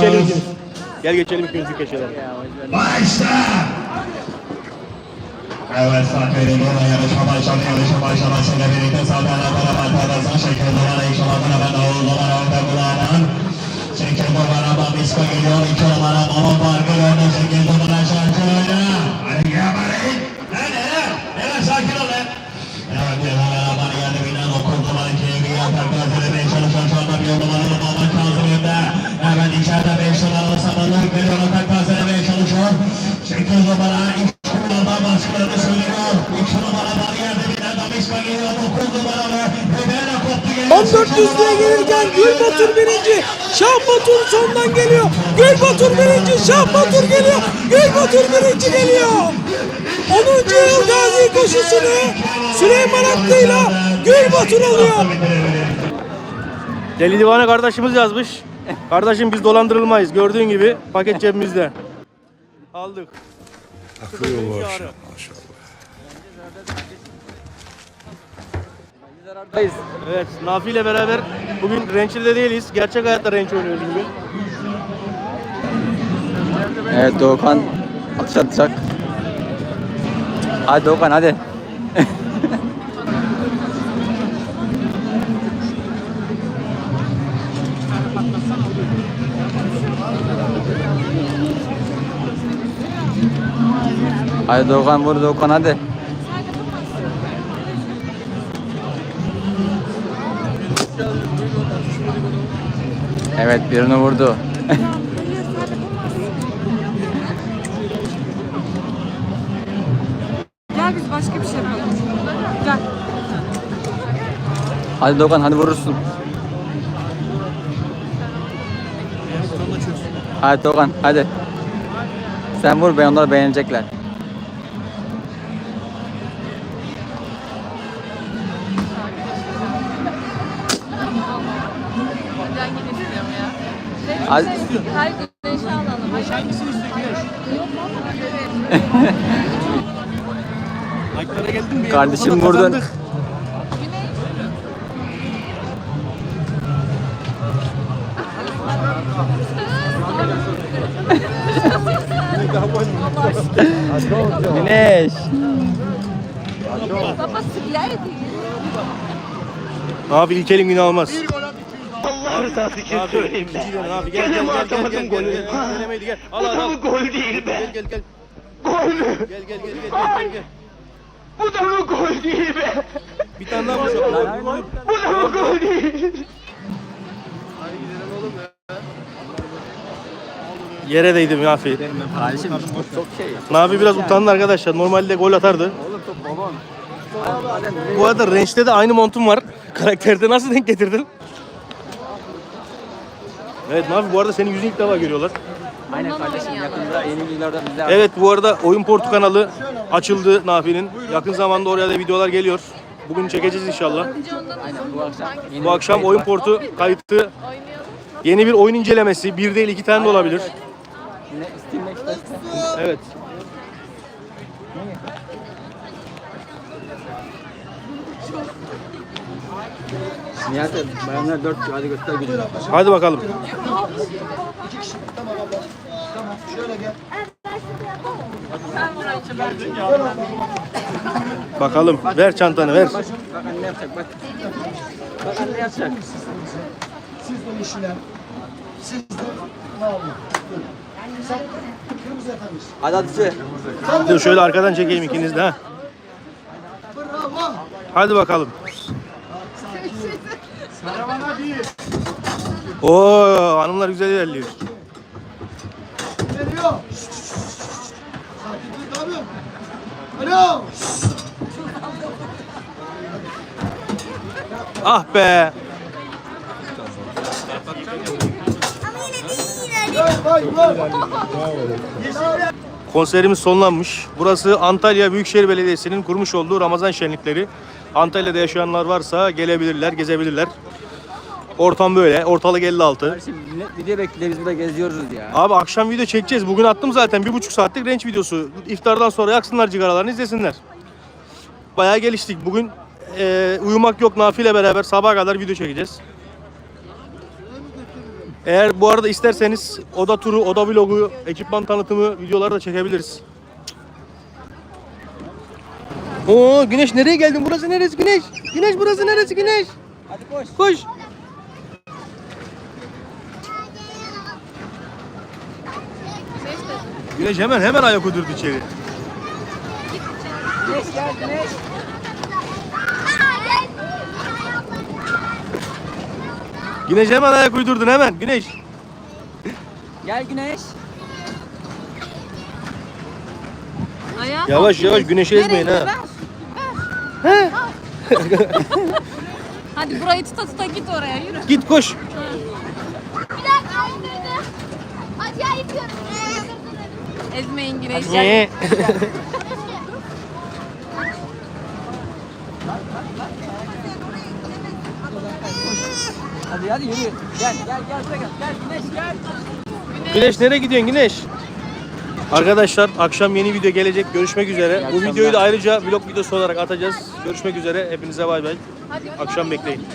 Geçelim ikimiz. Gel geçelim ikimiz bir köşeden. Başla! Evet burada yarışma başladı. Yarışma başlamasıyla birlikte sağdan beraber taraftan şekil iki numara ben Oğuz numara önde kulağından. Şekil numara Babisko geliyor. iki numara Mama Parkı 1400'lüğe gelirken Gül Batur birinci. Şah Batur sondan geliyor. Gül Batur birinci. Şah Batur geliyor. Gül Batur birinci geliyor. 10. yıl gazi koşusunu Süleyman Hakkı'yla Gül Batur alıyor. Deli Divane kardeşimiz yazmış. Kardeşim biz dolandırılmayız. Gördüğün gibi paket cebimizde. Aldık. Akıyor Yarı. maşallah. Maşallah. Evet, Nafi ile beraber bugün Ranch'de değiliz. Gerçek hayatta Ranch oynuyoruz bugün. Evet Doğukan atış atacak. Hadi Doğukan hadi. Hadi Doğukan vur Doğukan hadi. Evet birini vurdu. Gel biz başka bir şey yapalım. Gel. Hadi Doğukan hadi vurursun. Hadi Doğukan hadi. Sen vur ben onlar beğenecekler. Hadi. Her güneşi alalım. Like'lara geldin mi? Kardeşim kazandık. Güneş. Baba değil. Abi ilk elin günü almaz. Allah rızası için söyleyeyim. Abi gel gel gel gel gel gel gel. Gel. Al al al. gol değil be. Gel gel gel. Gol mü? Gel gel gel gel gel gel. Bu da mı gol değil be? Bir tane daha vuracağım. Bu da mı gol değil? Yere değdim Nafi. Kardeşim çok şey. Nafi biraz utandı arkadaşlar. Normalde gol atardı. Bu arada Range'de de aynı montum var. Karakterde nasıl denk getirdin? Evet Nafi bu arada senin yüzünü ilk defa görüyorlar. Aynen kardeşim yakında yeni videolarda bizde Evet bu arada Oyun Portu kanalı açıldı Nafi'nin. Yakın zamanda oraya da videolar geliyor. Bugün çekeceğiz inşallah. Aynen bu akşam yeni Bu bir akşam kayıt Oyun var. Portu kayıtı yeni bir oyun incelemesi. Bir değil iki tane de olabilir. Ne Steam'de istersen. Evet. Nihat bayanlar 4 hadi göster gücünü. Hadi bakalım. Bakalım. Ver çantanı ver. Bak anne ne yapacak bak. Bak anne ne yapacak. Sizden işler. Siz de ne yapın? Sen kırmızı efendim. Hadi atışı. Dur şöyle arkadan çekeyim ikiniz de ha. Bravo. Hadi bakalım. Oo hanımlar güzel ilerliyor. Geliyor. Alo. Ah be. Konserimiz sonlanmış. Burası Antalya Büyükşehir Belediyesi'nin kurmuş olduğu Ramazan şenlikleri. Antalya'da yaşayanlar varsa gelebilirler, gezebilirler. Ortam böyle. Ortalık 56. Kardeşim millet video bekliyor biz burada geziyoruz ya. Abi akşam video çekeceğiz. Bugün attım zaten. Bir buçuk saatlik range videosu. İftardan sonra yaksınlar cigaralarını izlesinler. Bayağı geliştik. Bugün eee, uyumak yok Nafi ile beraber sabaha kadar video çekeceğiz. Eğer bu arada isterseniz oda turu, oda vlogu, ekipman tanıtımı videoları da çekebiliriz. Oo Güneş nereye geldin? Burası neresi Güneş? Güneş burası neresi Güneş? Hadi koş. Koş. Güneş hemen hemen ayak uydurdu içeri. Güneş gel Güneş. Güneş hemen ayak uydurdun hemen Güneş. Gel Güneş. Ayağa Yavaş yavaş güneşi ezmeyin ha. Ver. Hadi burayı tuta tuta git oraya yürü. Git koş. Bir dakika indirdim. Acayip yapıyorum. Ezmeyin güneşi. Hadi hadi yürü. Gel gel gel buraya gel. Gel Güneş gel. Güneş nereye gidiyorsun Güneş? Arkadaşlar akşam yeni video gelecek. Görüşmek üzere. Bu videoyu da ayrıca vlog videosu olarak atacağız. Görüşmek üzere. Hepinize bay bay. Akşam bekleyin.